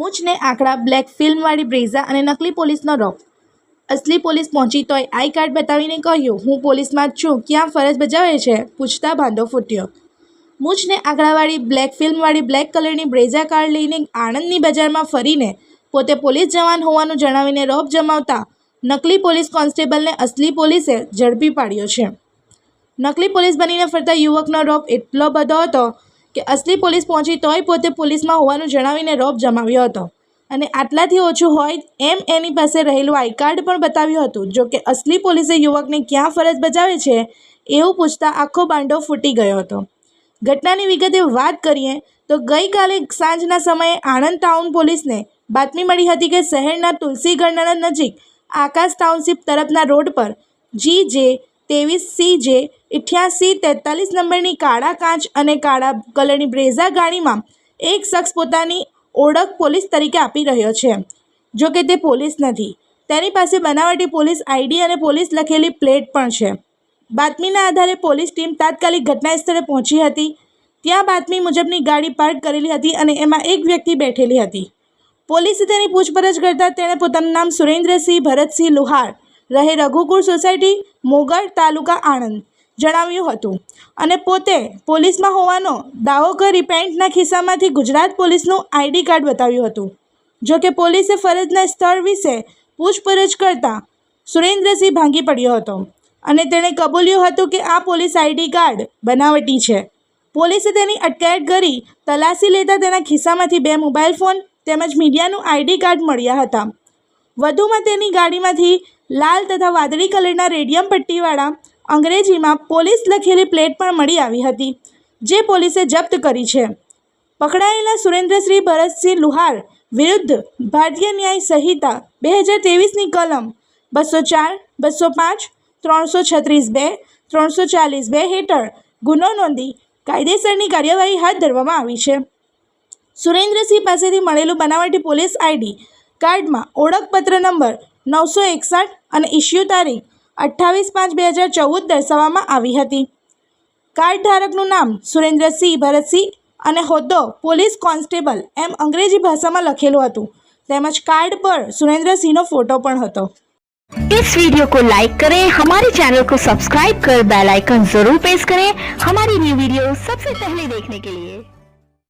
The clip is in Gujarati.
મૂછને આંકડા, બ્લેક ફિલ્મવાળી બ્રેઝા અને નકલી પોલીસનો રોપ અસલી પોલીસ પહોંચી તોય આઈ કાર્ડ બતાવીને કહ્યું, હું પોલીસમાં છું. ક્યાં ફરજ બજાવે છે? પૂછતા ભાંડો ફૂટ્યો. મૂછને આંકડાવાળી, બ્લેક ફિલ્મવાળી, બ્લેક કલરની બ્રેઝા કાર્ડ લઈને આણંદની બજારમાં ફરીને પોતે પોલીસ જવાન હોવાનું જણાવીને રોપ જમાવતા નકલી પોલીસ કોન્સ્ટેબલને અસલી પોલીસે ઝડપી પાડ્યો છે. નકલી પોલીસ બનીને ફરતા યુવકનો રોપ એટલો બધો હતો કે અસલી પોલીસ પહોંચી તોય પોતે પોલીસમાં હોવાનું જણાવીને રોપ જમાવ્યો હતો. અને આટલાથી ઓછું હોય એમ એની પાસે રહેલું આઈ કાર્ડ પણ બતાવ્યું હતું. જો કે અસલી પોલીસે યુવકને ક્યાં ફરજ બજાવે છે એવું પૂછતા આખો બાંડો ફૂટી ગયો હતો. ઘટનાની વિગતે વાત કરીએ તો ગઈકાલે સાંજના સમયે આણંદ ટાઉન પોલીસને બાતમી મળી હતી કે શહેરના તુલસીગઢના નજીક આકાશ ટાઉનશીપ તરફના રોડ પર જી જે ત્રેવીસ સી જે અઠ્યાસી તેતાલીસ નંબરની કાળા કાચ અને કાળા કલરની બ્રેઝા ગાડીમાં એક શખ્સ પોતાની ઓળખ પોલીસ તરીકે આપી રહ્યો છે. જો કે તે પોલીસ નથી. તેની પાસે બનાવટી પોલીસ આઈડી અને પોલીસ લખેલી પ્લેટ પણ છે. બાતમીના આધારે પોલીસ ટીમ તાત્કાલિક ઘટના સ્થળે પહોંચી હતી. ત્યાં બાતમી મુજબની ગાડી પાર્ક કરેલી હતી અને એમાં એક વ્યક્તિ બેઠેલી હતી. પોલીસે તેની પૂછપરછ કરતાં તેણે પોતાનું નામ સુરેન્દ્રસિંહ ભરતસિંહ લુહાર, રહે રઘુકુળ સોસાયટી મોગળ તાલુકા આણંદ. જણાવ્યું હતું. અને પોતે પોલીસમાં હોવાનો દાવો કરી પેન્ટના ખિસ્સામાંથી ગુજરાત પોલીસનું આઈડી કાર્ડ બતાવ્યું હતું. જો કે પોલીસે ફરજના સ્થળ વિશે પૂછપરછ કરતાં સુરેન્દ્રસિંહ ભાંગી પડ્યો હતો અને તેણે કબૂલ્યું હતું કે આ પોલીસ આઈડી કાર્ડ બનાવટી છે. પોલીસે તેની અટકાયત કરી તલાશી લેતા તેના ખિસ્સામાંથી બે મોબાઈલ ફોન તેમજ મીડિયાનું આઈડી કાર્ડ મળ્યા હતા. વધુમાં તેની ગાડીમાંથી લાલ તથા વાદળી કલરના રેડિયમ પટ્ટીવાળા અંગ્રેજીમાં પોલીસ લખેલી પ્લેટ પણ મળી આવી હતી, જે પોલીસે જપ્ત કરી છે. પકડાયેલા સુરેન્દ્રશ્રી ભરતસિંહ લુહાર વિરુદ્ધ ભારતીય ન્યાય સંહિતા બે હજાર ત્રેવીસની કલમ બસો ચાર, બસો પાંચ, ત્રણસો છત્રીસ બે, ત્રણસો ચાલીસ બે હેઠળ ગુનો નોંધી કાયદેસરની કાર્યવાહી હાથ ધરવામાં આવી છે. સુરેન્દ્રસિંહ પાસેથી મળેલું બનાવટી પોલીસ આઈડી કાર્ડમાં ઓળખપત્ર નંબર નવસો એકસઠ અને ઇસ્યુ તારીખ અઠ્ઠાવીસ પાંચ બે હજાર ચૌદ દર્શાવવામાં આવી હતી કાર્ડ ધારકનું નામ સુરેન્દ્રસિંહ ભરતસિંહ અને હોદ્દો પોલીસ કોન્સ્ટેબલ એમ અંગ્રેજી ભાષામાં લખેલું હતું તેમજ કાર્ડ પર સુરેન્દ્રસિંહનો ફોટો પણ હતો इस वीडियो को लाइक करें हमारे चैनल को सब्सक्राइब कर बेल आइकन जरूर प्रेस करें हमारी न्यू वीडियो सबसे पहले देखने के लिए